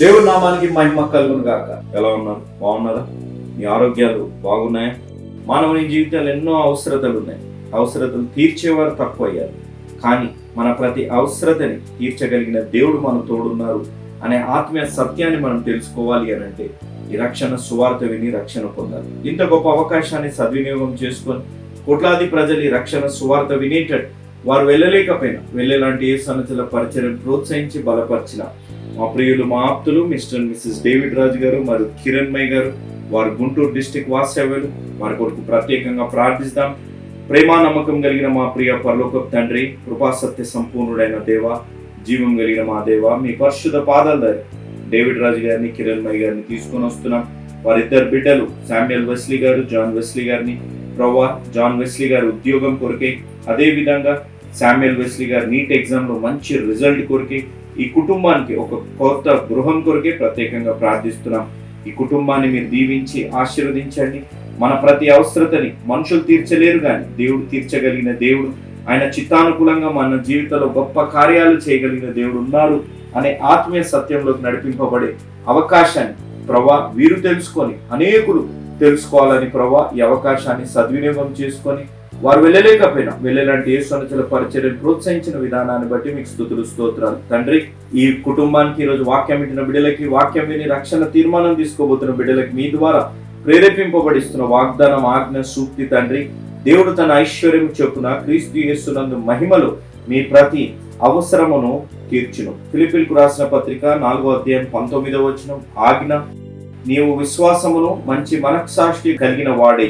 దేవుడి నామానికి మహిమ కలుగును గాక. ఎలా ఉన్నారు? బాగున్నారా? మీ ఆరోగ్యాలు బాగున్నాయా? మానవుని జీవితాలు ఎన్నో అవసరతలు ఉన్నాయి. అవసరతలు తీర్చేవారు తక్కువ అయ్యారు కానీ మన ప్రతి అవసరతని తీర్చగలిగిన దేవుడు మన తోడున్నారు అనే ఆత్మీయ సత్యాన్ని మనం తెలుసుకోవాలి అని అంటే ఈ రక్షణ సువార్త విని రక్షణ పొందాలి. ఇంత గొప్ప అవకాశాన్ని సద్వినియోగం చేసుకొని కోట్లాది ప్రజలు ఈ రక్షణ సువార్త వినేటట్టు వారు వెళ్ళలేకపోయినా. వెళ్ళేలాంటి ఏ సన్నచల పరిచయం ప్రోత్సహించి బలపరిచిన మా ప్రియులు మా ఆప్తులు మిస్టర్ మిస్సెస్ డేవిడ్ రాజు గారు మరియు కిరణ్ మై గారు వారు గుంటూరు డిస్టిక్ వాస్తవ్యులు వారి కొరకు ప్రత్యేకంగా ప్రార్థిస్తాం. ప్రేమ నమ్మకం కలిగిన మా ప్రియ పరలోక తండ్రి కృపాసత్య సంపూర్ణుడైన దేవ జీవం కలిగిన మా దేవ మీ పరిశుద్ధ పాదాల దారి డేవిడ్ రాజు గారిని కిరణ్ మై గారిని తీసుకొని వస్తున్నాం. వారిద్దరు బిడ్డలు Samuel Wesley garu John Wesley గారిని ప్రవ్వా జాన్ వెస్లీ గారి ఉద్యోగం కొరకే అదేవిధంగా శామ్యుయల్ వెస్లీ గారు నీట్ ఎగ్జామ్లో మంచి రిజల్ట్ కొరకే ఈ కుటుంబానికి ఒక కొత్త గృహం కొరకే ప్రత్యేకంగా ప్రార్థిస్తున్నాం. ఈ కుటుంబాన్ని మీరు దీవించి ఆశీర్వదించండి. మన ప్రతి అవసరతని మనుషులు తీర్చలేరు కానీ దేవుడు తీర్చగలిగిన దేవుడు ఆయన చిత్తానుకూలంగా మన జీవితంలో గొప్ప కార్యాలు చేయగలిగిన దేవుడు ఉన్నారు అనే ఆత్మీయ సత్యంలోకి నడిపింపబడే అవకాశాన్ని ప్రభా వీరు తెలుసుకొని అనేకులు తెలుసుకోవాలని ప్రభా ఈ అవకాశాన్ని సద్వినియోగం చేసుకొని వారు వెళ్ళలేకపోయినా. వెళ్ళేలాంటి ఏ సొనచల పరిచర్యను ప్రోత్సహించిన విధానాన్ని బట్టి మీకు స్థుతులు స్తోత్రాలు. తండ్రి ఈ కుటుంబానికి ఈరోజు వాక్యం ఇచ్చిన బిడ్డలకి వాక్యం విని రక్షణ తీర్మానం తీసుకోబోతున్న బిడ్డలకి మీ ద్వారా ప్రేరేపింపబడిస్తున్న వాగ్దానం ఆజ్ఞ సూక్తి తండ్రి. దేవుడు తన ఐశ్వర్యం చొప్పున క్రీస్తు యేసునందు మహిమలు మీ ప్రతి అవసరమును తీర్చును. ఫిలిపిల్కు రాసిన పత్రిక నాలుగో అధ్యాయం పంతొమ్మిదవ వచనం ఆజ్ఞ నీవు విశ్వాసమును మంచి మనస్సాక్షి కలిగిన వాడే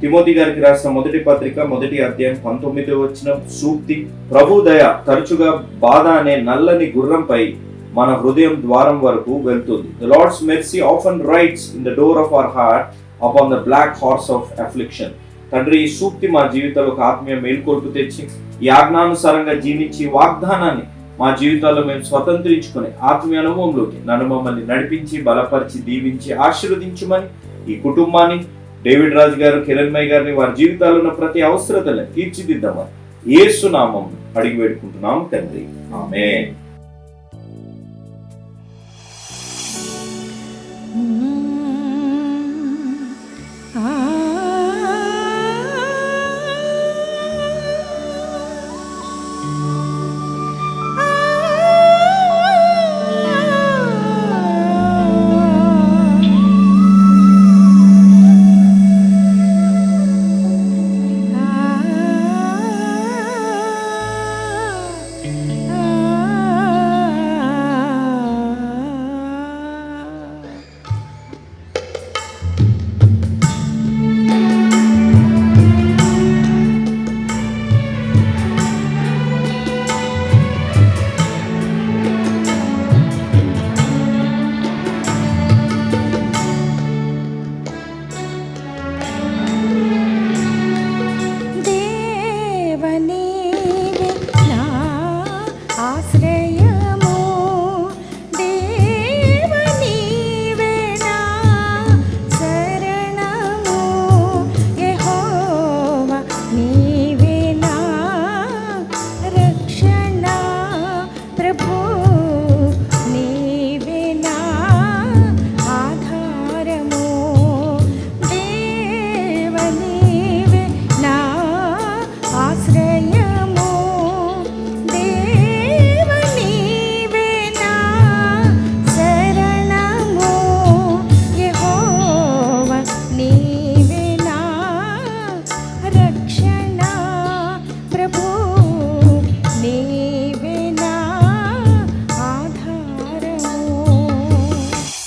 తిమోతి గారికి రాసిన మొదటి పత్రిక మొదటి అధ్యాయం పంతొమ్మిది వచ్చిన సూక్తి ప్రభు దయ తరచుగా బాధ అనే నల్లని గుర్రంపై మన హృదయం ద్వారం వరకు వెళ్తుంది. The Lord's mercy often rides in the door of our heart upon the black horse of affliction తండ్రి ఈ సూక్తి మా జీవితంలో ఒక ఆత్మీయ మేల్కొల్పు తెచ్చి ఈ ఆజ్ఞానుసారంగా జీవించి వాగ్దానాన్ని మా జీవితాల్లో మేము స్వతంత్రించుకుని ఆత్మీయ అనుభవంలోకి నన్ను మమ్మల్ని నడిపించి బలపరిచి దీవించి ఆశీర్వదించమని ఈ కుటుంబాన్ని డేవిడ్ రాజు గారు కిరణ్మయ్య గారిని వారి జీవితాల్లో ఉన్న ప్రతి అవసరతలే తీర్చిదిద్దామని ఏసునామం అడిగి వేడుకుంటున్నాం తండ్రి. ఆమె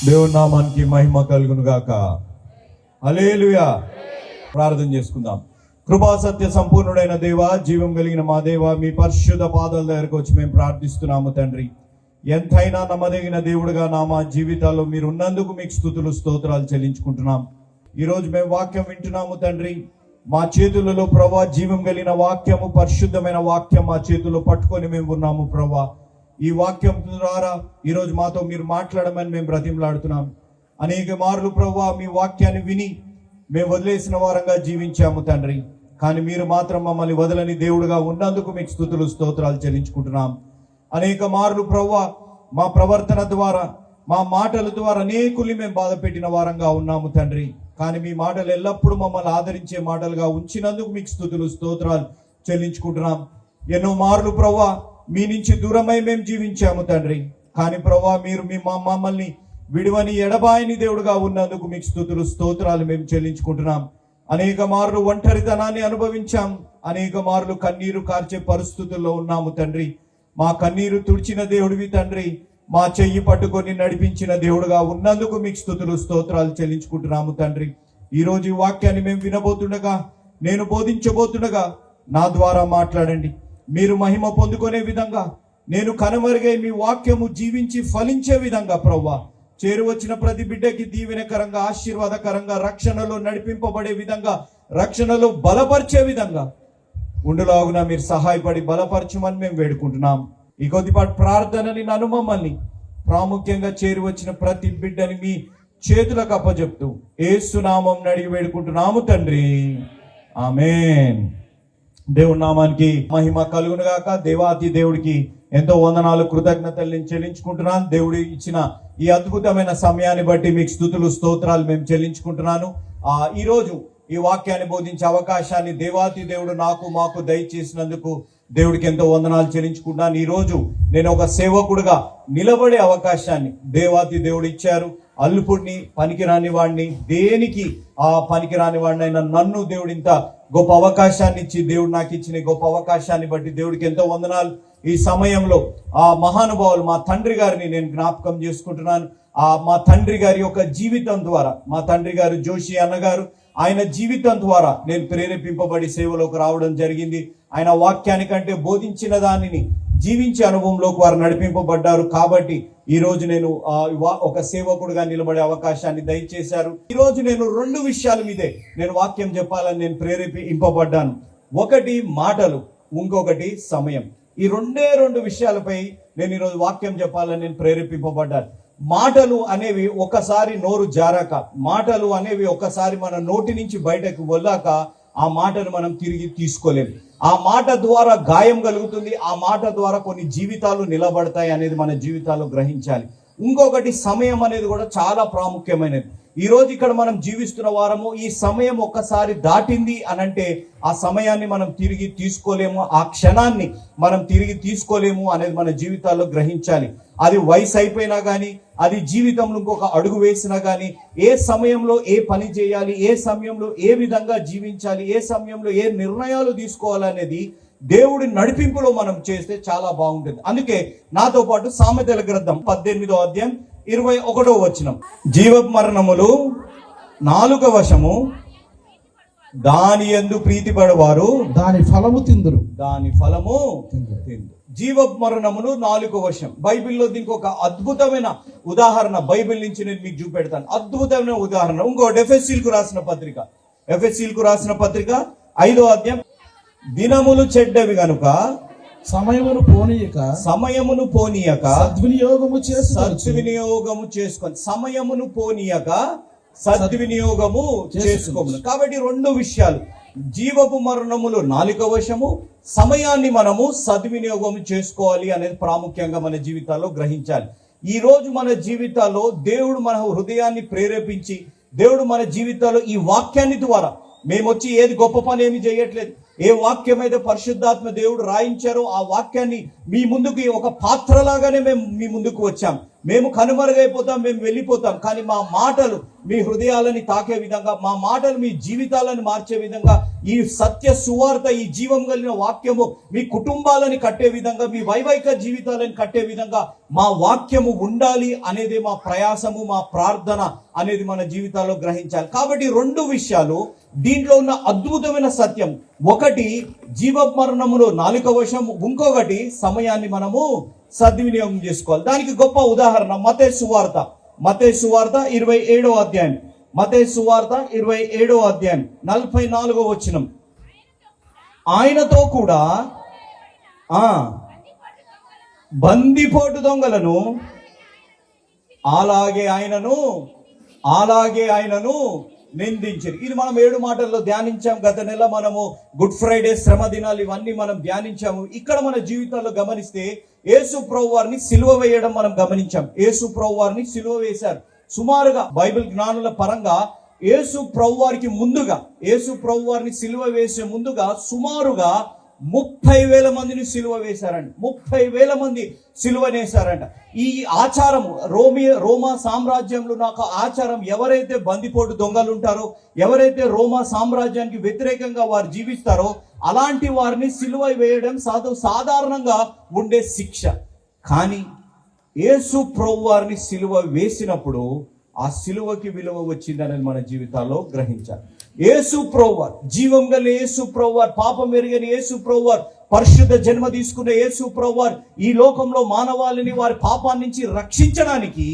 దేవుని నామానికి మహిమ కలుగును గాక. అలేలుయా ప్రార్థన చేసుకుందాం. కృపా సత్య సంపూర్ణుడైన దేవ జీవం కలిగిన మా దేవ మీ పరిశుద్ధ పాదాల దగ్గరకు వచ్చి మేము ప్రార్థిస్తున్నాము తండ్రి. ఎంతైనా నమ్మదగిన దేవుడుగా నా మా జీవితాల్లో మీరు ఉన్నందుకు మీకు స్థుతులు స్తోత్రాలు చెల్లించుకుంటున్నాం. ఈరోజు మేము వాక్యం వింటున్నాము తండ్రి. మా చేతులలో ప్రభా జీవం కలిగిన వాక్యము పరిశుద్ధమైన వాక్యం మా చేతుల్లో పట్టుకొని మేము ఉన్నాము ప్రభా. ఈ వాక్యం ద్వారా ఈరోజు మాతో మీరు మాట్లాడమని మేము బ్రతిమలాడుతున్నాం. అనేక మార్లు ప్రభు మీ వాక్యాన్ని విని మేము వదిలేసిన వారంగా జీవించాము తండ్రి. కానీ మీరు మాత్రం మమ్మల్ని వదలని దేవుడుగా ఉన్నందుకు మీకు స్థుతులు స్తోత్రాలు చెల్లించుకుంటున్నాం. అనేక మార్లు ప్రవ్వ మా ప్రవర్తన ద్వారా మా మాటల ద్వారా అనేకుల్ని మేము బాధ పెట్టిన వారంగా ఉన్నాము తండ్రి. కానీ మీ మాటలు ఎల్లప్పుడూ మమ్మల్ని ఆదరించే మాటలుగా ఉంచినందుకు మీకు స్థుతులు స్తోత్రాలు చెల్లించుకుంటున్నాం. ఎన్నో మార్లు ప్రవ్వా మీ నుంచి దూరమై మేము జీవించాము తండ్రి. కానీ ప్రభా మీరు మీ మా మమ్మల్ని విడువని ఎడబాయని దేవుడుగా ఉన్నందుకు మీకు స్థుతులు స్తోత్రాలు మేము చెల్లించుకుంటున్నాం. అనేక మార్లు ఒంటరితనాన్ని అనుభవించాం. అనేక మార్లు కన్నీరు కార్చే పరిస్థితుల్లో ఉన్నాము తండ్రి. మా కన్నీరు తుడిచిన దేవుడివి తండ్రి. మా చెయ్యి పట్టుకొని నడిపించిన దేవుడుగా ఉన్నందుకు మీకు స్థుతులు స్తోత్రాలు చెల్లించుకుంటున్నాము తండ్రి. ఈ రోజు ఈ వాక్యాన్ని మేము వినబోతుండగా నేను బోధించబోతుండగా నా ద్వారా మాట్లాడండి. మీరు మహిమ పొందుకునే విధంగా నేను కనుమరుగై మీ వాక్యము జీవించి ఫలించే విధంగా ప్రవ్వా. చేరువచ్చిన ప్రతి బిడ్డకి దీవెనకరంగా ఆశీర్వాదకరంగా రక్షణలో నడిపింపబడే విధంగా రక్షణలో బలపరిచే విధంగా. ఉండులాగున మీరు సహాయపడి బలపరచమని మేము వేడుకుంటున్నాం. ఈ కొద్దిపాటి ప్రార్థనని నన్ను మమ్మల్ని ప్రాముఖ్యంగా చేరువచ్చిన ప్రతి బిడ్డని మీ చేతులకు అప్పచెప్తూ ఏసునామం నడిగి వేడుకుంటున్నాము తండ్రి. ఆమెన్. దేవుడి నామానికి మహిమ కలుగును గాక. దేవాతి దేవుడికి ఎంతో వందనాలు కృతజ్ఞతలు నేను చెల్లించుకుంటున్నాను. దేవుడు ఇచ్చిన ఈ అద్భుతమైన సమయాన్ని బట్టి మీకు స్థుతులు స్తోత్రాలు మేము చెల్లించుకుంటున్నాను. ఆ ఈ రోజు ఈ వాక్యాన్ని బోధించే అవకాశాన్ని దేవాతి దేవుడు నాకు మాకు దయచేసినందుకు దేవుడికి ఎంతో వందనాలు చెల్లించుకుంటున్నాను. ఈ రోజు నేను ఒక సేవకుడుగా నిలబడే అవకాశాన్ని దేవాతి దేవుడు ఇచ్చారు. అల్లుపుడిని పనికిరాని వాడిని దేనికి ఆ పనికిరాని వాడిని అయినా నన్ను దేవుడు ఇంత గొప్ప అవకాశాన్ని ఇచ్చి దేవుడు నాకు ఇచ్చిన గొప్ప అవకాశాన్ని బట్టి దేవుడికి ఎంతో వందనాలు. ఈ సమయంలో ఆ మహానుభావులు మా తండ్రి గారిని నేను జ్ఞాపకం చేసుకుంటున్నాను. ఆ మా తండ్రి గారి యొక్క జీవితం ద్వారా మా తండ్రి గారు జోషి అన్నగారు ఆయన జీవితం ద్వారా నేను ప్రేరేపింపబడి సేవలోకి రావడం జరిగింది. ఆయన వాక్యానికంటే బోధించిన దానిని జీవించే అనుభవంలోకి వారు నడిపింపబడ్డారు. కాబట్టి ఈ రోజు నేను ఆ, ఒక సేవకుడుగా నిలబడే అవకాశాన్ని దయచేశారు. ఈ రోజు నేను రెండు విషయాల మీదే నేను వాక్యం చెప్పాలని నేను ప్రేరేపి ఇంపబడ్డాను. ఒకటి మాటలు ఇంకొకటి సమయం. ఈ రెండే రెండు విషయాలపై నేను ఈరోజు వాక్యం చెప్పాలని నేను ప్రేరేపింపబడ్డాను. మాటలు అనేవి ఒకసారి నోరు జారాక మాటలు అనేవి ఒకసారి మన నోటి నుంచి బయటకు వెళ్ళాక ఆ మాటను మనం తిరిగి తీసుకోలేము ఆ మాట ద్వారా గాయం కలుగుతుంది ఆ మాట ద్వారా కొన్ని జీవితాలు నిలబడతాయి అనేది మన జీవితాలు గ్రహించాలి. ఇంకొకటి సమయం అనేది కూడా చాలా ప్రాముఖ్యమైనది. ఈరోజు ఇక్కడ మనం జీవిస్తున్న వారము ఈ సమయం ఒక్కసారి దాటింది అని అంటే ఆ సమయాన్ని మనం తిరిగి తీసుకోలేము ఆ క్షణాన్ని మనం తిరిగి తీసుకోలేము అనేది మన జీవితాల్లో గ్రహించాలి. అది వయసు అయిపోయినా కానీ అది జీవితంలో ఇంకొక అడుగు వేసినా కానీ ఏ సమయంలో ఏ పని చేయాలి ఏ సమయంలో ఏ విధంగా జీవించాలి ఏ సమయంలో ఏ నిర్ణయాలు తీసుకోవాలనేది దేవుడి నడిపింపులో మనం చేస్తే చాలా బాగుంటుంది. అందుకే నాతో పాటు సామెతల గ్రంథం పద్దెనిమిదో అధ్యాయం ఇరవై ఒకటో వచనం. జీవ మరణములు నాలుక వశము. దాని ఎందు ప్రీతిపడవారు. దాని ఫలము తిందురు. దాని ఫలము తిందు జీవ మరణమును నాలుక వశం. బైబిల్లో దీనికి ఒక అద్భుతమైన ఉదాహరణ బైబిల్ నుంచి నేను మీకు చూపెడతాను. అద్భుతమైన ఉదాహరణ. ఇంకోటి ఎఫ్ఎస్సీల్కు రాసిన పత్రిక. ఎఫ్ఎస్సీల్కు రాసిన పత్రిక ఐదో అధ్యాయం. దినములు చెడ్డవి గనుక సమయమును పోనీయక సమయమును పోనీయక సద్వినియోగము చేసి సద్వినియోగము చేసుకొని సమయమును పోనీయక సద్వినియోగము చేసుకోము. కాబట్టి రెండు విషయాలు. జీవపు మరణములు నాలుక వశము సమయాన్ని మనము సద్వినియోగం చేసుకోవాలి అనేది ప్రాముఖ్యంగా మన జీవితాల్లో గ్రహించాలి. ఈ రోజు మన జీవితాల్లో దేవుడు మన హృదయాన్ని ప్రేరేపించి దేవుడు మన జీవితాల్లో ఈ వాక్యాన్ని ద్వారా మేము వచ్చి ఏది గొప్ప పని ఏమి చేయట్లేదు. ఏ వాక్యం అయితే పరిశుద్ధాత్మ దేవుడు రాయించారో ఆ వాక్యాన్ని మీ ముందుకు ఒక పాత్రలాగానే మేము మీ ముందుకు వచ్చాం. మేము కనుమరుగైపోతాం మేము వెళ్ళిపోతాం. కానీ మా మాటలు మీ హృదయాలని తాకే విధంగా మా మాటలు మీ జీవితాలను మార్చే విధంగా ఈ సత్య సువార్త ఈ జీవం కలిగిన వాక్యము మీ కుటుంబాలని కట్టే విధంగా మీ వైవాహిక జీవితాలను కట్టే విధంగా మా వాక్యము ఉండాలి అనేది మా ప్రయాసము మా ప్రార్థన అనేది మన జీవితాల్లో గ్రహించాలి. కాబట్టి రెండు విషయాలు దీంట్లో ఉన్న అద్భుతమైన సత్యం. ఒకటి జీవమరణములో నాలుక వశం ఇంకొకటి సమయాన్ని మనము సద్వినియోగం చేసుకోవాలి. దానికి గొప్ప ఉదాహరణ మతే సువార్త మతే సువార్త ఇరవై ఏడో అధ్యాయం. మతే సువార్త ఇరవై ఏడో అధ్యాయం. నలభై నాలుగో వచనం. ఆయనతో కూడా ఆ బందిపోటు దొంగలను అలాగే ఆయనను అలాగే ఆయనను నిందించారు ఇది మనం ఏడు మాటల్లో ధ్యానించాం. గత నెల మనము గుడ్ ఫ్రైడే శ్రమ దినాలు ఇవన్నీ మనం ధ్యానించాము. ఇక్కడ మన జీవితాల్లో గమనిస్తే యేసు ప్రభు వారిని సిలువ వేయడం మనం గమనించాం. యేసు ప్రభు వారిని సిలువ వేశారు. సుమారుగా బైబిల్ జ్ఞానుల పరంగా యేసు ప్రభు వారికి ముందుగా యేసు ప్రభు వారిని సిలువ వేసే ముందుగా సుమారుగా ముప్పై వేల మందిని సిలువ వేశారంట. ముప్పై వేల మంది సిలువనేశారంట ఈ ఆచారం రోమి రోమా సామ్రాజ్యంలో నాకు ఆచారం ఎవరైతే బందిపోటు దొంగలు ఉంటారో ఎవరైతే రోమా సామ్రాజ్యానికి వ్యతిరేకంగా వారు జీవిస్తారో అలాంటి వారిని సిలువ వేయడం సాధు సాధారణంగా ఉండే శిక్ష. కానీ యేసు ప్రభు వారిని సిలువ వేసినప్పుడు ఆ సిలువకి విలువ వచ్చిందని మన జీవితాల్లో గ్రహించాలి. యేసు ప్రోవర్ జీవం గల యేసు ప్రోవర్ పాపం ఎరిగిన యేసు ప్రోవర్ పరిశుద్ధ జన్మ తీసుకున్న యేసు ప్రోవర్ ఈ లోకంలో మానవాళిని వారి పాపాన్ని నుంచి రక్షించడానికి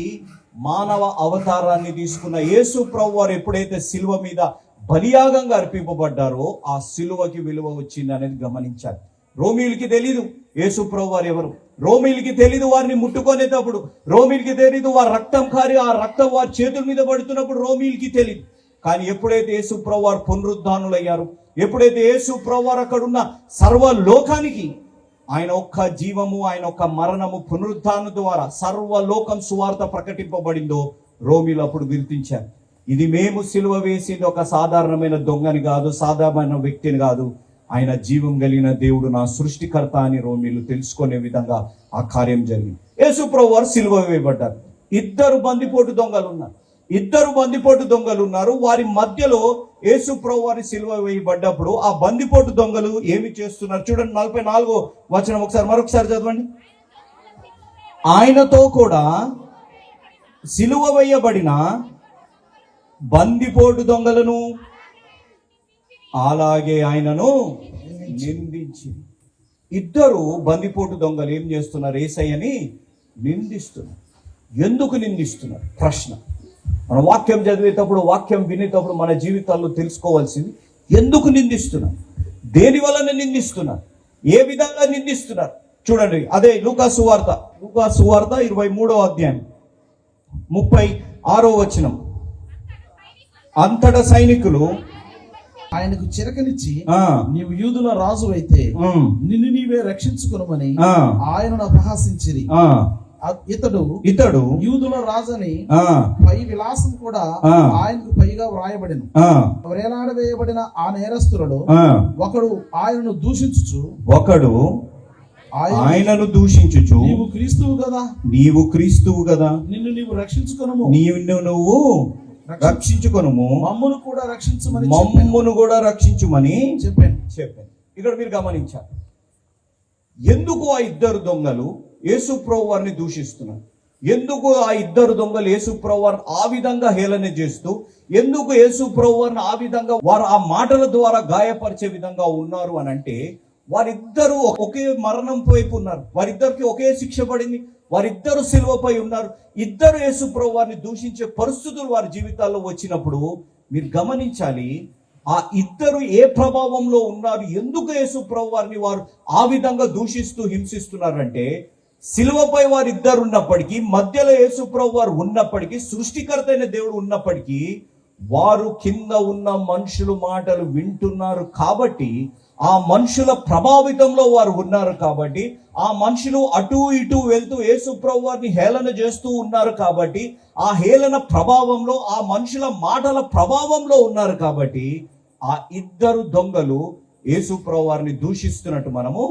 మానవ అవతారాన్ని తీసుకున్న యేసు ప్రవ్వార్ ఎప్పుడైతే సిలువ మీద బలియాగంగా అర్పింపబడ్డారో ఆ సిలువకి విలువ వచ్చింది అనేది గమనించాలి. రోమిలకి తెలీదు యేసు వారు ఎవరు. రోమిలకి తెలీదు వారిని ముట్టుకునేటప్పుడు రోమిలకి తెలీదు వారి రక్తం కారి ఆ రక్తం వారి చేతుల మీద పడుతున్నప్పుడు రోమిలకి తెలియదు కానీ ఎప్పుడైతే యేసు వారు పునరుద్ధానులయ్యారు ఎప్పుడైతే యేసు వారు అక్కడున్న సర్వ లోకానికి ఆయన ఒక్క జీవము ఆయన ఒక్క మరణము పునరుద్ధాన ద్వారా సర్వలోకం సువార్త ప్రకటింపబడిందో రోమిలు అప్పుడు గుర్తించారు. ఇది మేము సిలువ వేసింది ఒక సాధారణమైన దొంగని కాదు సాధారణమైన వ్యక్తిని కాదు. ఆయన జీవం కలిగిన దేవుడు నా సృష్టికర్త అని రోమిలు తెలుసుకునే విధంగా ఆ కార్యం జరిగింది. యేసుప్రభు వారు సిలువ వేయబడ్డారు. ఇద్దరు బందిపోటు దొంగలు ఉన్నారు. ఇద్దరు బందిపోటు దొంగలు ఉన్నారు. వారి మధ్యలో యేసు ప్రభు వారి సిలువ వేయబడ్డప్పుడు ఆ బందిపోటు దొంగలు ఏమి చేస్తున్నారు? చూడండి నలభై నాలుగో వచనం ఒకసారి మరొకసారి చదవండి. ఆయనతో కూడా సిలువ వేయబడిన బందిపోటు దొంగలను అలాగే ఆయనను నిందించి ఇద్దరు బందిపోటు దొంగలు ఏం చేస్తున్నారు? ఏసయ్యని నిందిస్తున్నారు. ఎందుకు నిందిస్తున్నారు? ప్రశ్న. మన వాక్యం చదివేటప్పుడు వాక్యం వినేటప్పుడు మన జీవితాల్లో తెలుసుకోవాల్సింది ఎందుకు నిందిస్తున్నారు? దేని వలన నిందిస్తున్నారు? ఏ విధంగా నిందిస్తున్నారు? చూడండి అదే లూకా సువార్త లూకా సువార్త ఇరవై మూడో అధ్యాయం ముప్పై ఆరో వచనం. అంతట సైనికులు ఆయనకు చిరకనిచ్చి ఆ, నీవు యూదుల రాజు అయితే నిన్ను నీవే రక్షించుకునమని ఆయనను అపహాసించిరి. ఆ, అ- ఇతడు ఇతడు యూదుల రాజని పై విలాసం కూడా. ఆయనకు పైగా వ్రాయబడిను. ఆ, వేలాడవేయబడిన ఆ నేరస్తులలో ఒకడు ఆయనను దూషించుచు ఒకడు ఆయన ఆయనను దూషించుచు. నీవు క్రీస్తువు కదా. నీవు క్రీస్తువు కదా. నిన్ను నీవు రక్షించుకునము. నీవు నువ్వు రక్షించుకొనుము. మమ్మును కూడా రక్షించమని. మమ్మును కూడా రక్షించుమని చెప్పాను. చెప్పాను. ఇక్కడ మీరు గమనించాలి. ఎందుకు ఆ ఇద్దరు దొంగలు? యేసుప్రభు వారిని దూషిస్తున్నారు ఎందుకు ఆ ఇద్దరు దొంగలు యేసుప్రభు వారిని ఆ విధంగా హేళన చేస్తూ ఎందుకు యేసుప్రభు వారిని ఆ విధంగా వారు ఆ మాటల ద్వారా గాయపరిచే విధంగా ఉన్నారు అని అంటే వారిద్దరూ ఒకే మరణం వైపు ఉన్నారు. వారిద్దరికి ఒకే శిక్ష పడింది. వారిద్దరు సిలువపై ఉన్నారు. ఇద్దరు యేసుప్రభు వారిని దూషించే పరిస్థితులు వారి జీవితాల్లో వచ్చినప్పుడు మీరు గమనించాలి ఆ ఇద్దరు ఏ ప్రభావంలో ఉన్నారు ఎందుకు యేసుప్రభు వారిని వారు ఆ విధంగా దూషిస్తూ హింసిస్తున్నారంటే సిలువపై వారు ఇద్దరు ఉన్నప్పటికీ మధ్యలో యేసుప్రభు వారు ఉన్నప్పటికీ సృష్టికర్త అయిన దేవుడు ఉన్నప్పటికీ వారు కింద ఉన్న మనుషులు మాటలు వింటున్నారు కాబట్టి ఆ మనుషుల ప్రభావితంలో వారు ఉన్నారు కాబట్టి ఆ మనుషులు అటు ఇటు వెళ్తూ యేసుప్రభు వారిని హేళన చేస్తూ ఉన్నారు కాబట్టి ఆ హేళన ప్రభావంలో ఆ మనుషుల మాటల ప్రభావంలో ఉన్నారు కాబట్టి ఆ ఇద్దరు దొంగలు యేసుప్రభు వారిని దూషిస్తున్నట్టు మనము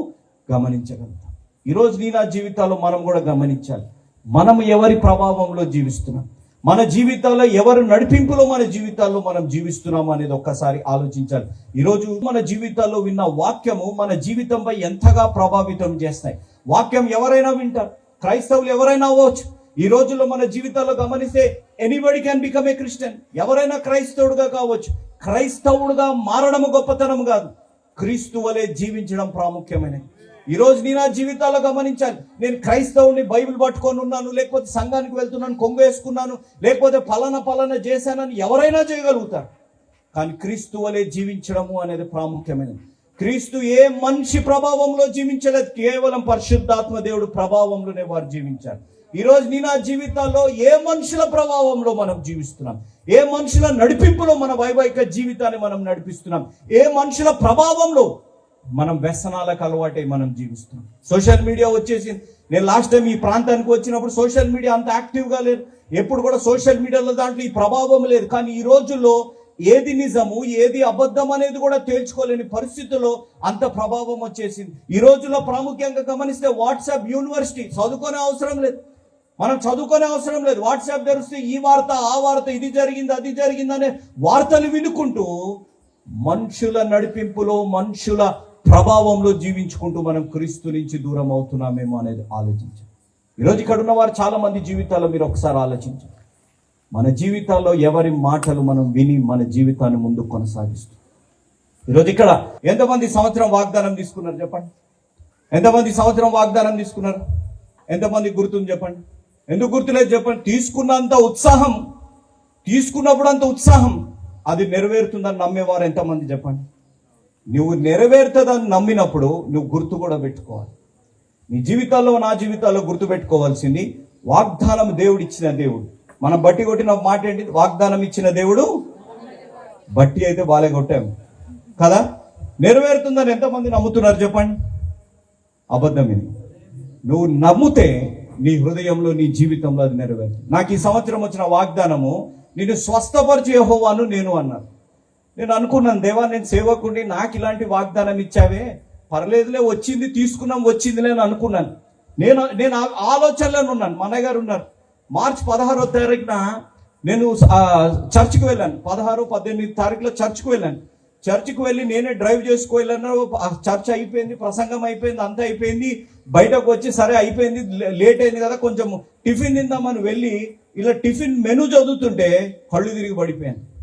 గమనించగలుగుతాం. ఈరోజు నీ నా జీవితాల్లో మనం కూడా గమనించాలి. మనం ఎవరి ప్రభావంలో జీవిస్తున్నాం? మన జీవితాల్లో ఎవరు నడిపింపులో మన జీవితాల్లో మనం జీవిస్తున్నాం అనేది ఒక్కసారి ఆలోచించాలి. ఈరోజు మన జీవితాల్లో విన్న వాక్యము మన జీవితంపై ఎంతగా ప్రభావితం చేస్తాయి. వాక్యం ఎవరైనా వింటారు? క్రైస్తవులు ఎవరైనా అవ్వచ్చు. ఈ రోజుల్లో మన జీవితాల్లో గమనిస్తే anybody can become a Christian ఎవరైనా క్రైస్తవుడుగా కావచ్చు. క్రైస్తవుడుగా మారడం గొప్పతనం కాదు. క్రీస్తు వలె జీవించడం ప్రాముఖ్యమైనది. ఈ రోజు నీ నా జీవితాల్లో గమనించాను నేను క్రైస్తవుని బైబిల్ పట్టుకొని ఉన్నాను లేకపోతే సంఘానికి వెళ్తున్నాను కొంగు వేసుకున్నాను లేకపోతే పలానా పలానా చేశానని ఎవరైనా చేయగలుగుతారు. కానీ క్రీస్తు వలె జీవించడము అనేది ప్రాముఖ్యమైనది. క్రీస్తు ఏ మనిషి ప్రభావంలో జీవించలేదు కేవలం పరిశుద్ధాత్మ దేవుడు ప్రభావంలోనే వారు జీవించారు. ఈ రోజు నీ నా జీవితాల్లో ఏ మనుషుల ప్రభావంలో మనం జీవిస్తున్నాం? ఏ మనుషుల నడిపింపులో మన వైవాహిక జీవితాన్ని మనం నడిపిస్తున్నాం? ఏ మనుషుల ప్రభావంలో మనం వ్యసనాలకు అలవాటై మనం జీవిస్తున్నాం. సోషల్ మీడియా వచ్చేసి నేను లాస్ట్ టైం ఈ ప్రాంతానికి వచ్చినప్పుడు సోషల్ మీడియా అంత యాక్టివ్గా లేదు. ఎప్పుడు కూడా సోషల్ మీడియాలో దాంట్లో ఈ ప్రభావం లేదు. కానీ ఈ రోజుల్లో ఏది నిజము ఏది అబద్ధం అనేది కూడా తేల్చుకోలేని పరిస్థితుల్లో అంత ప్రభావం వచ్చేసింది. ఈ రోజుల్లో ప్రాముఖ్యంగా గమనిస్తే వాట్సాప్ యూనివర్సిటీ చదువుకునే అవసరం లేదు. మనం చదువుకునే అవసరం లేదు. వాట్సాప్ తెరిస్తే ఈ వార్త ఆ వార్త ఇది జరిగింది అది జరిగింది అనే వార్తలు వినుకుంటూ మనుషుల నడిపింపులో మనుషుల ప్రభావంలో జీవించుకుంటూ మనం క్రీస్తు నుంచి దూరం అవుతున్నామేమో అనేది ఆలోచించాం ఈరోజు ఇక్కడ ఉన్న వారు చాలా మంది జీవితాల్లో మీరు ఒకసారి ఆలోచించారు మన జీవితాల్లో ఎవరి మాటలు మనం విని మన జీవితాన్ని ముందు కొనసాగిస్తాం ఈరోజు ఇక్కడ ఎంతమంది సంవత్సరం వాగ్దానం తీసుకున్నారు చెప్పండి? ఎంతమంది సంవత్సరం వాగ్దానం తీసుకున్నారు? ఎంతమంది గుర్తుంది చెప్పండి? ఎందుకు గుర్తులేదు చెప్పండి? తీసుకున్నంత ఉత్సాహం తీసుకున్నప్పుడు అంత ఉత్సాహం అది నెరవేరుతుందని నమ్మేవారు ఎంతమంది చెప్పండి? నువ్వు నెరవేరుతుందని నమ్మినప్పుడు నువ్వు గుర్తు కూడా పెట్టుకోవాలి. నీ జీవితాల్లో నా జీవితాల్లో గుర్తు పెట్టుకోవాల్సింది వాగ్దానం దేవుడు ఇచ్చిన దేవుడు. మనం బట్టి కొట్టిన మాట ఏంటి? వాగ్దానం ఇచ్చిన దేవుడు? బట్టి అయితే బాలే కొట్టాము కదా? నెరవేరుతుందని ఎంతమంది నమ్ముతున్నారు చెప్పండి? అబద్ధం ఇది. నువ్వు నమ్మితే నీ హృదయంలో నీ జీవితంలో అది నెరవేరుతుంది. నాకు ఈ సంవత్సరం వచ్చిన వాగ్దానము నేను స్వస్థపరిచే హోవాను నేను అన్నాను. నేను అనుకున్నాను దేవా నేను సేవకుండి నాకు ఇలాంటి వాగ్దానం ఇచ్చావే. పర్లేదులే వచ్చింది తీసుకున్నాం వచ్చిందిలే అని అనుకున్నాను. నేను నేను ఆ ఆలోచనలో ఉన్నాను. మన గారు ఉన్నారు. మార్చ్ పదహారో తారీఖున నేను చర్చికి వెళ్ళాను. పదహారు పద్దెనిమిది తారీఖులో చర్చికి వెళ్ళాను. చర్చికి వెళ్ళి నేనే డ్రైవ్ చేసుకు వెళ్ళాను చర్చ్ అయిపోయింది ప్రసంగం అయిపోయింది అంతా అయిపోయింది. బయటకు వచ్చి సరే అయిపోయింది లే- లేట్ అయింది కదా కొంచెం టిఫిన్ తిందామని వెళ్ళి ఇలా టిఫిన్ మెనూ చదువుతుంటే కళ్ళు తిరిగి పడిపోయాను.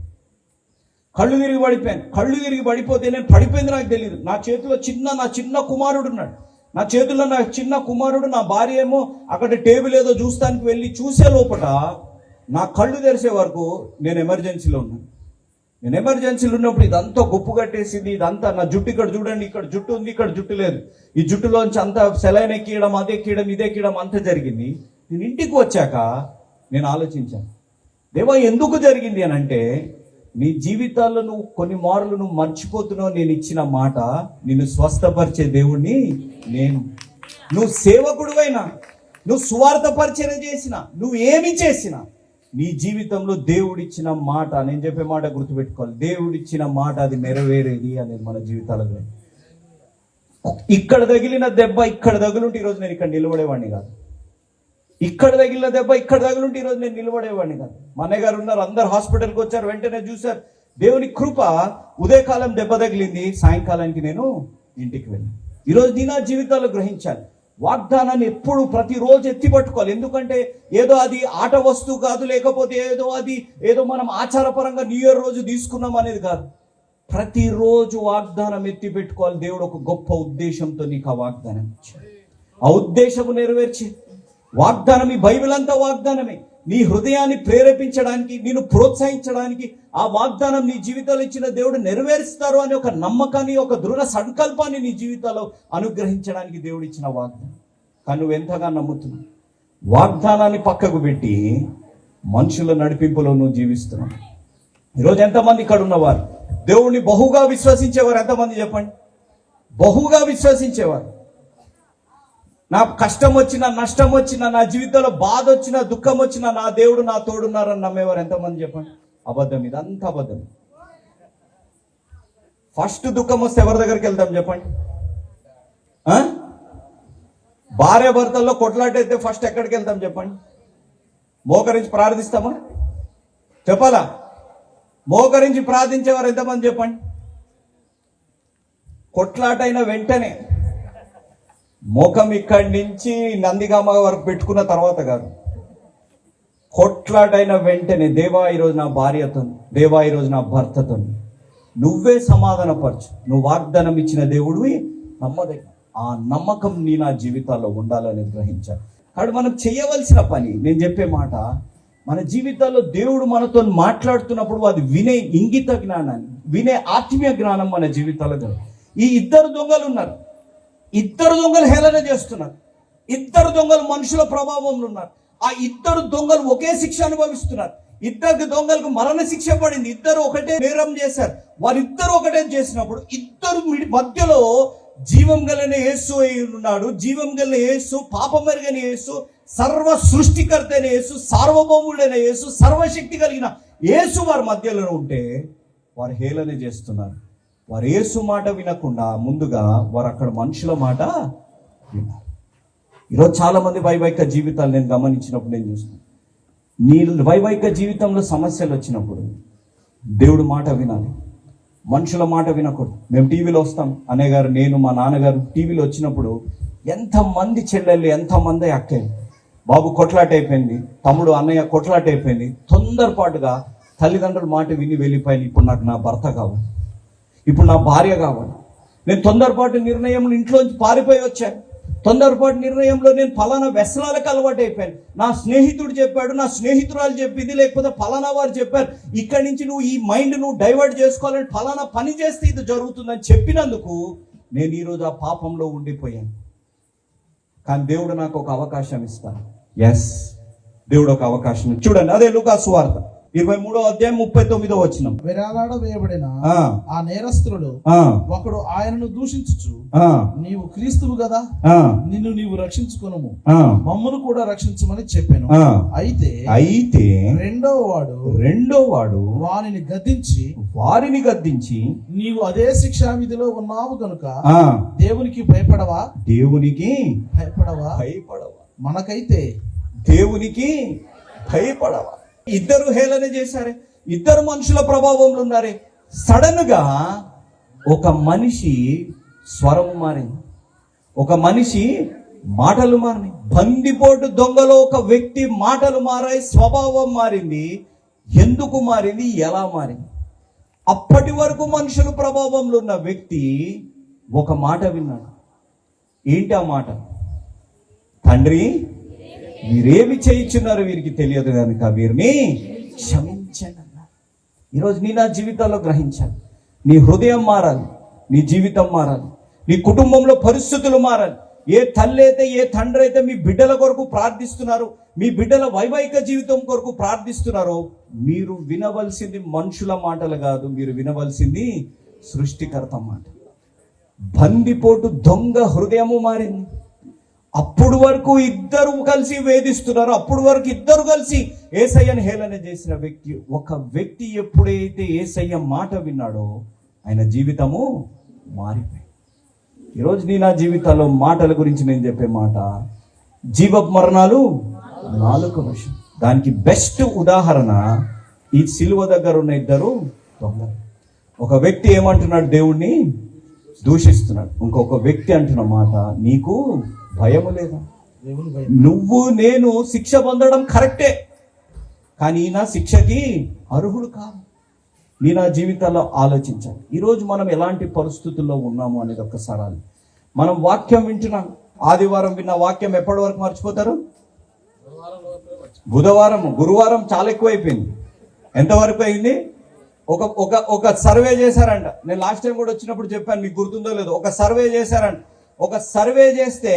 కళ్ళు తిరిగి పడిపోయాను. కళ్ళు తిరిగి పడిపోతే నేను పడిపోయింది నాకు తెలియదు నా చేతిలో చిన్న నా చిన్న కుమారుడు ఉన్నాడు. నా చేతిలో నా చిన్న కుమారుడు నా భార్య ఏమో అక్కడ టేబుల్ ఏదో చూస్తానికి వెళ్ళి చూసే లోపల నా కళ్ళు తెరిసే వరకు నేను ఎమర్జెన్సీలో ఉన్నాను. నేను ఎమర్జెన్సీలో ఉన్నప్పుడు ఇదంతా గుప్పు కట్టేసింది ఇదంతా నా జుట్టు ఇక్కడ చూడండి ఇక్కడ జుట్టు ఉంది ఇక్కడ జుట్టు లేదు. ఈ జుట్టులోంచి అంతా సెలైన్ ఎక్కియడం అదే ఎక్కియడం ఇదే ఎక్కియడం అంతా జరిగింది. నేను ఇంటికి వచ్చాక నేను ఆలోచించాను. దేవా ఎందుకు జరిగింది అని అంటే నీ జీవితాల్లో నువ్వు కొన్ని మార్లు నువ్వు మర్చిపోతున్నావు నేను ఇచ్చిన మాట నిన్ను స్వస్థపరిచే దేవుణ్ణి నేను. నువ్వు సేవకుడువైనా నువ్వు సువార్థ పరిచయం చేసిన నువ్వు ఏమి చేసినా నీ జీవితంలో దేవుడిచ్చిన మాట నేను చెప్పే మాట గుర్తుపెట్టుకోవాలి. దేవుడిచ్చిన మాట అది నెరవేరేది అనేది మన జీవితాలలో. ఇక్కడ తగిలిన దెబ్బ ఇక్కడ తగులుంటే ఈరోజు నేను ఇక్కడ నిలబడేవాడిని కాదు. ఇక్కడ తగిలిన దెబ్బ ఇక్కడ తగిలింటే ఈరోజు నేను నిలబడేవాడిని కాదు. మా అన్నయ్య గారు ఉన్నారు అందరు హాస్పిటల్కి వచ్చారు వెంటనే చూశారు. దేవుని కృప ఉదయకాలం దెబ్బ తగిలింది సాయంకాలానికి నేను ఇంటికి వెళ్ళాను. ఈరోజు నీ నా జీవితాలు గ్రహించాలి. వాగ్దానాన్ని ఎప్పుడు ప్రతిరోజు ఎత్తి పట్టుకోవాలి ఎందుకంటే ఏదో అది ఆట వస్తువు కాదు లేకపోతే ఏదో అది ఏదో మనం ఆచారపరంగా న్యూ ఇయర్ రోజు తీసుకున్నాం అనేది కాదు. ప్రతిరోజు వాగ్దానం ఎత్తి పెట్టుకోవాలి దేవుడు ఒక గొప్ప ఉద్దేశంతో నీకు ఆ వాగ్దానం ఇచ్చాడు. ఆ ఉద్దేశము నెరవేర్చి వాగ్దానం ఈ బైబిల్ అంతా వాగ్దానమే. నీ హృదయాన్ని ప్రేరేపించడానికి నేను ప్రోత్సహించడానికి ఆ వాగ్దానం నీ జీవితంలో ఇచ్చిన దేవుడు నెరవేరుస్తారు అనే ఒక నమ్మకాన్ని ఒక దృఢ సంకల్పాన్ని నీ జీవితంలో అనుగ్రహించడానికి దేవుడు ఇచ్చిన వాగ్దానం. కానీ నువ్వు ఎంతగా నమ్ముతున్నావు? వాగ్దానాన్ని పక్కకు పెట్టి మనుషుల నడిపింపులో నువ్వు జీవిస్తున్నావు. ఈరోజు ఎంతమంది ఇక్కడ ఉన్నవారు? దేవుణ్ణి బహుగా విశ్వసించేవారు ఎంతమంది చెప్పండి? బహుగా విశ్వసించేవారు. నా కష్టం వచ్చినా నష్టం వచ్చినా నా జీవితంలో బాధ వచ్చినా దుఃఖం వచ్చినా నా దేవుడు నా తోడున్నారని నమ్మేవారు ఎంతమంది చెప్పండి? అబద్ధం ఇదంతా అబద్ధం. ఫస్ట్ దుఃఖం వస్తే ఎవరి దగ్గరికి వెళ్తాం చెప్పండి? ఆ? భార్య భర్తల్లో కొట్లాటైతే ఫస్ట్ ఎక్కడికి వెళ్తాం చెప్పండి? మోకరించి ప్రార్థిస్తామా? చెప్పాలా? మోకరించి ప్రార్థించేవారు ఎంతమంది చెప్పండి? కొట్లాటైన వెంటనే ముఖం ఇక్కడి నుంచి నందిగామ వరకు పెట్టుకున్న తర్వాత కాదు. కొట్లాటైన వెంటనే దేవా ఈరోజు నా భార్యతో దేవా ఈరోజు నా భర్తతో నువ్వే సమాధానపరచు. నువ్వు వాగ్దానం ఇచ్చిన దేవుడివి నమ్మదే. ఆ నమ్మకం నీ నా జీవితాల్లో ఉండాలని గ్రహించాను కాబట్టి మనం చేయవలసిన పని నేను చెప్పే మాట మన జీవితాల్లో దేవుడు మనతో మాట్లాడుతున్నప్పుడు అది వినే ఇంగిత జ్ఞానాన్ని వినే ఆత్మీయ జ్ఞానం మన జీవితాల్లో ఈ ఇద్దరు దొంగలు ఉన్నారు. ఇద్దరు దొంగలు హేళన చేస్తున్నారు. ఇద్దరు దొంగలు మనుషుల ప్రభావంలో ఉన్నారు. ఆ ఇద్దరు దొంగలు ఒకే శిక్ష అనుభవిస్తున్నారు. ఇద్దరు దొంగలకు మరణ శిక్ష పడింది. ఇద్దరు ఒకటే నేరం చేశారు. వారిద్దరు ఒకటే చేసినప్పుడు ఇద్దరు మధ్యలో జీవం గలన యేసు అయి ఉన్నాడు. జీవం గల యేసు పాపమెరుగని యేసు సర్వ సృష్టికర్త అయిన యేసు సార్వభౌముడైన యేసు సర్వశక్తి కలిగిన యేసు వారి మధ్యలో ఉంటే వారు హేళన చేస్తున్నారు. వారు ఏసు మాట వినకుండా ముందుగా వారు అక్కడ మనుషుల మాట విన్నారు. ఈరోజు చాలా మంది వైవాహిక జీవితాలు నేను గమనించినప్పుడు నేను చూస్తాను నీ వైవాహిక జీవితంలో సమస్యలు వచ్చినప్పుడు దేవుడు మాట వినాలి. మనుషుల మాట వినకూడదు. మేము టీవీలో వస్తాం. అనే గారు నేను మా నాన్నగారు టీవీలో వచ్చినప్పుడు ఎంతమంది చెల్లెళ్ళు ఎంతమంది అక్కలు. బాబు కొట్లాట అయిపోయింది. తమ్ముడు అన్నయ్య కొట్లాట అయిపోయింది. తొందరపాటుగా తల్లిదండ్రుల మాట విని వెళ్ళిపోయింది ఇప్పుడు నాకు నా భర్త కావాలి. ఇప్పుడు నా భార్య కావాలి. నేను తొందరపాటు నిర్ణయంలో ఇంట్లోంచి పారిపోయి వచ్చాను తొందరపాటు నిర్ణయంలో నేను ఫలానా వ్యసనాలకు అలవాటు అయిపోయాను. నా స్నేహితుడు చెప్పాడు నా స్నేహితురాలు చెప్పింది లేకపోతే ఫలానా వారు చెప్పారు. ఇక్కడి నుంచి నువ్వు ఈ మైండ్ నువ్వు డైవర్ట్ చేసుకోవాలని ఫలానా పని చేస్తే ఇది జరుగుతుందని చెప్పినందుకు నేను ఈరోజు ఆ పాపంలో ఉండిపోయాను. కానీ దేవుడు నాకు ఒక అవకాశం ఇస్తాను ఎస్ దేవుడు ఒక అవకాశం చూడండి అదే లుకా సువార్త ఇరవై మూడో అధ్యాయం ముప్పై తొమ్మిదో వచ్చినాం విరాలాడ వేయబడిన ఆ, ఆ, ఒకడు ఆయనను దూషించుచు ఆ, నీవు క్రీస్తువు కదా నిన్ను నీవు రక్షించుకొనుము. ఆ, మమ్మను కూడా రక్షించమని చెప్పాను. అయితే అయితే రెండో వాడు రెండో వాడు వానిని గద్దించి వారిని గద్దించి నీవు అదే శిక్షా విధిలో ఉన్నావు గనుక ఆ. దేవునికి భయపడవా? దేవునికి భయపడవా? భయపడవ. మనకైతే దేవునికి భయపడవ. ఇద్దరు హేళన చేశారే ఇద్దరు మనుషుల ప్రభావంలో ఉన్నారే. సడన్గా ఒక మనిషి స్వరం మారింది. ఒక మనిషి మాటలు మారినాయి బందిపోటు దొంగలో ఒక వ్యక్తి మాటలు మారాయి స్వభావం మారింది. ఎందుకు మారింది? ఎలా మారింది? అప్పటి వరకు మనుషుల ప్రభావంలో ఉన్న వ్యక్తి ఒక మాట విన్నాడు. ఏంటి ఆ మాట? తండ్రి వీరేమి చేయించున్నారో వీరికి తెలియదు కనుక వీరిని క్షమించండి. ఈరోజు నీ నా జీవితాల్లో గ్రహించాలి. నీ హృదయం మారాలి. నీ జీవితం మారాలి. నీ కుటుంబంలో పరిస్థితులు మారాలి. ఏ తల్లి అయితే ఏ తండ్రి అయితే మీ బిడ్డల కొరకు ప్రార్థిస్తున్నారు మీ బిడ్డల వైవాహిక జీవితం కొరకు ప్రార్థిస్తున్నారో మీరు వినవలసింది మనుషుల మాటలు కాదు మీరు వినవలసింది సృష్టికర్త మాట. బందిపోటు దొంగ హృదయము మారింది. అప్పుడు వరకు ఇద్దరు కలిసి వేధిస్తున్నారు. అప్పుడు వరకు ఇద్దరు కలిసి ఏసయ్యను హేళన చేసిన వ్యక్తి ఒక వ్యక్తి ఎప్పుడైతే ఏసయ్య మాట విన్నాడో ఆయన జీవితము మారిపోయింది. ఈరోజు నీ నా జీవితాల్లో మాటల గురించి నేను చెప్పే మాట జీవ మరణాలు నాలుగు విషయం దానికి బెస్ట్ ఉదాహరణ ఈ సిలువ దగ్గర ఉన్న ఇద్దరు ఒక వ్యక్తి ఏమంటున్నాడు దేవుణ్ణి దూషిస్తున్నాడు. ఇంకొక వ్యక్తి అంటున్న మాట నీకు భయము లేదా? నువ్వు నేను శిక్ష పొందడం కరెక్టే. కానీ ఈయన శిక్షకి అర్హుడు కాదు. నీ నా జీవితాల్లో ఆలోచించాలి ఈరోజు మనం ఎలాంటి పరిస్థితుల్లో ఉన్నాము అనేది ఒక్కసారి మనం వాక్యం వింటున్నాం. ఆదివారం విన్న వాక్యం ఎప్పటి వరకు మర్చిపోతారు? బుధవారం గురువారం చాలా ఎక్కువైపోయింది. ఎంతవరకు అయింది? ఒక ఒక ఒక సర్వే చేశారంట. నేను లాస్ట్ టైం కూడా వచ్చినప్పుడు చెప్పాను మీకు గుర్తుందో లేదో. ఒక సర్వే చేశారంట. ఒక సర్వే చేస్తే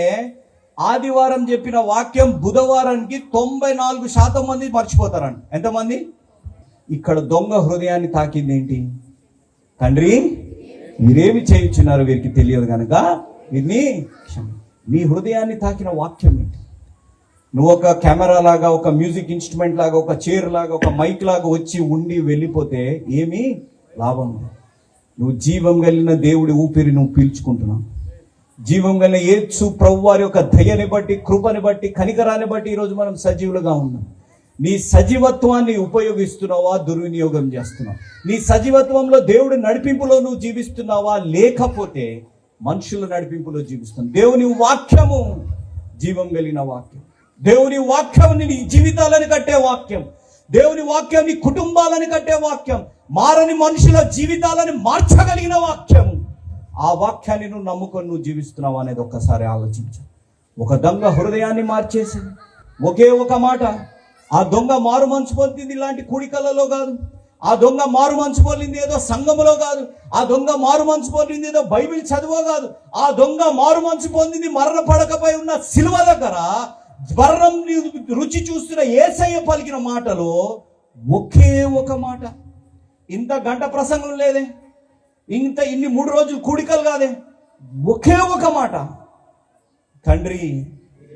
ఆదివారం చెప్పిన వాక్యం బుధవారానికి తొంభై నాలుగు శాతం మంది మర్చిపోతారని ఎంతమంది? ఇక్కడ దొంగ హృదయాన్ని తాకింది ఏంటి? తండ్రి మీరేమి చేయించున్నారు వీరికి తెలియదు కనుక వీరిని నీ హృదయాన్ని తాకిన వాక్యం ఏంటి? నువ్వు ఒక కెమెరా లాగా ఒక మ్యూజిక్ ఇన్స్ట్రుమెంట్ లాగా ఒక చైర్ లాగా ఒక మైక్ లాగా వచ్చి ఉండి వెళ్ళిపోతే ఏమీ లాభం లేదు. నువ్వు జీవం కలిగిన దేవుడి ఊపిరి నువ్వు పీల్చుకుంటున్నావు. జీవం గల ఏసు ప్రభు వారి యొక్క దయని బట్టి కృపని బట్టి కనికరాన్ని బట్టి ఈరోజు మనం సజీవులుగా ఉన్నాం. నీ సజీవత్వాన్ని ఉపయోగిస్తున్నావా? దుర్వినియోగం చేస్తున్నావు. నీ సజీవత్వంలో దేవుడి నడిపింపులో నువ్వు జీవిస్తున్నావా? లేకపోతే మనుషుల నడిపింపులో జీవిస్తున్నావు. దేవుని వాక్యము జీవం కలిగిన వాక్యం. దేవుని వాక్యం నీ జీవితాలను కట్టే వాక్యం. దేవుని వాక్యం నీ కుటుంబాలను కట్టే వాక్యం. మారని మనుషుల జీవితాలను మార్చగలిగిన వాక్యం. ఆ వాక్యాన్ని నువ్వు నమ్ముకొని నువ్వు జీవిస్తున్నావు అనేది ఒక్కసారి ఆలోచించు. ఒక దొంగ హృదయాన్ని మార్చేసింది ఒకే ఒక మాట ఆ దొంగ మారు మనసు పొందింది ఇలాంటి కూడికలలో కాదు. ఆ దొంగ మారు మనసు పొందింది ఏదో సంఘములో కాదు. ఆ దొంగ మారు మనసు పొందింది ఏదో బైబిల్ చదువో కాదు. ఆ దొంగ మారు మనసు పొందింది మరణ పడకపై ఉన్న శిలువ దగ్గర వర్ణం రుచి చూస్తున్న ఏసయ్య పలికిన మాటలో ఒకే ఒక మాట. ఇంత గంట ప్రసంగం లేదే. ఇంత ఇన్ని మూడు రోజులు కూడికలు కాదే. ఒకే ఒక మాట. తండ్రి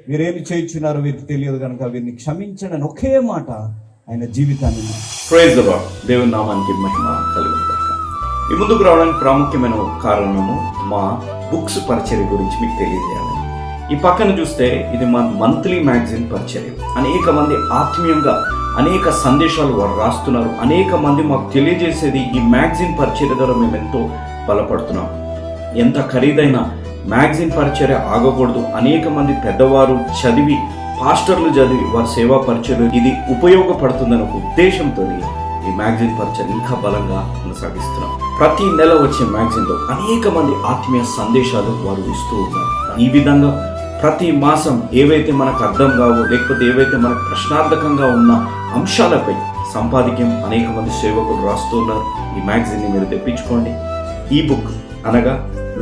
మీరేమి చేయించున్నారో వీరికి తెలియదు కనుక వీరిని క్షమించండి అని ఒకే మాట ఆయన జీవితాన్ని ప్రైజ్ దేవుని నామానికి మహిమ కలిగి ఈ ముందుకు రావడానికి ప్రాముఖ్యమైన కారణము మా బుక్స్ పరిచర్య గురించి మీకు తెలియజేయాలి. ఈ పక్కన చూస్తే ఇది మా మంత్లీ మ్యాగజైన్ పరిచర్య. అనేక మంది ఆత్మీయంగా అనేక సందేశాలు వారు రాస్తున్నారు. అనేక మంది మాకు తెలియజేసేది ఈ మ్యాగజైన్ పరిచర్య ద్వారా మేము ఎంతో బలపడుతున్నాం. ఎంత ఖరీదైన మ్యాగజైన్ పరిచర్య ఆగకూడదు. అనేక మంది పెద్దవారు చదివి పాస్టర్లు చదివి వారి సేవా పరిచయం ఇది ఉపయోగపడుతుందనే ఉద్దేశంతో ఈ మ్యాగజైన్ పరిచయం ఇంకా బలంగా కొనసాగిస్తున్నాం. ప్రతి నెల వచ్చే మ్యాగజైన్లో అనేక మంది ఆత్మీయ సందేశాలు వారు ఇస్తూ ఉన్నారు. ఈ విధంగా ప్రతి మాసం ఏవైతే మనకు అర్థం కావో లేకపోతే ఏవైతే మనకు ప్రశ్నార్థకంగా ఉన్న అంశాలపై సంపాదిక్యం అనేక మంది సేవకులు రాస్తున్నారు. ఈ మ్యాగజైన్ని మీరు తెప్పించుకోండి. ఈ బుక్ అనగా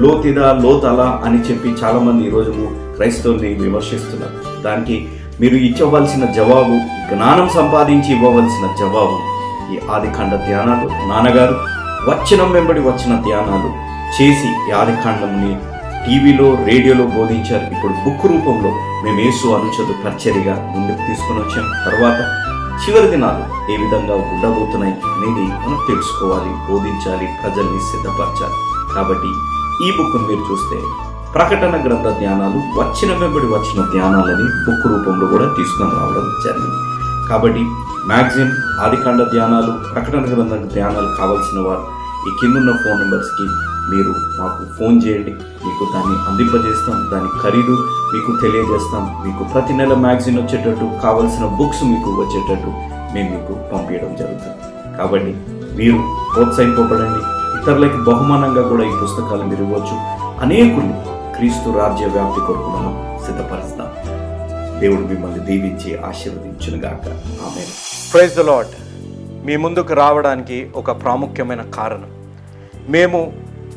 లోతిదా లోతలా అని చెప్పి చాలామంది ఈరోజు క్రైస్తవుల్ని విమర్శిస్తున్నారు. దానికి మీరు ఇచ్చవలసిన జవాబు జ్ఞానం సంపాదించి ఇవ్వవలసిన జవాబు ఈ ఆదికాండ ధ్యానాలు. నాన్నగారు వచనం వెంబడి వచ్చిన ధ్యానాలు చేసి ఈ ఆదికాండంని టీవీలో రేడియోలో బోధించారు. ఇప్పుడు బుక్ రూపంలో మేము యేసు అనుచదు పరిచర్యగా ముందుకు తీసుకొని వచ్చాం. తర్వాత చివరి దినాలు ఏ విధంగా ఉండబోతున్నాయి అనేది మనం తెలుసుకోవాలి బోధించాలి ప్రజల్ని సిద్ధపరచాలి. కాబట్టి ఈ బుక్ను మీరు చూస్తే ప్రకటన గ్రంథ ధ్యానాలు వచ్చిన వెంబడి వచ్చిన ధ్యానాలని బుక్ రూపంలో కూడా తీసుకొని రావడం జరిగింది. కాబట్టి మ్యాగజిన్ ఆదికాండ ధ్యానాలు ప్రకటన గ్రంథ ధ్యానాలు కావాల్సిన వారు ఈ కిందున్న ఫోన్ నెంబర్స్కి మీరు మాకు ఫోన్ చేయండి. మీకు దాన్ని అందింపజేస్తాం. దాని ఖరీదు మీకు తెలియజేస్తాం. మీకు ప్రతి నెల మ్యాగజైన్ వచ్చేటట్టు కావలసిన బుక్స్ మీకు వచ్చేటట్టు మేము మీకు పంపించడం జరుగుతుంది. కాబట్టి మీరు ప్రోత్సహింపబడండి. ఇతరులకి బహుమానంగా కూడా ఈ పుస్తకాలు మీరు ఇవ్వచ్చు. అనేకుల్ని క్రీస్తు రాజ్య వ్యాప్తి కొరకు మనం సిద్ధపరుస్తాం. దేవుడు మిమ్మల్ని దీవించి ఆశీర్వదించునుగాక. ఆమె ప్రైజ్ ద లాడ్ మీ ముందుకు రావడానికి ఒక ప్రాముఖ్యమైన కారణం. మేము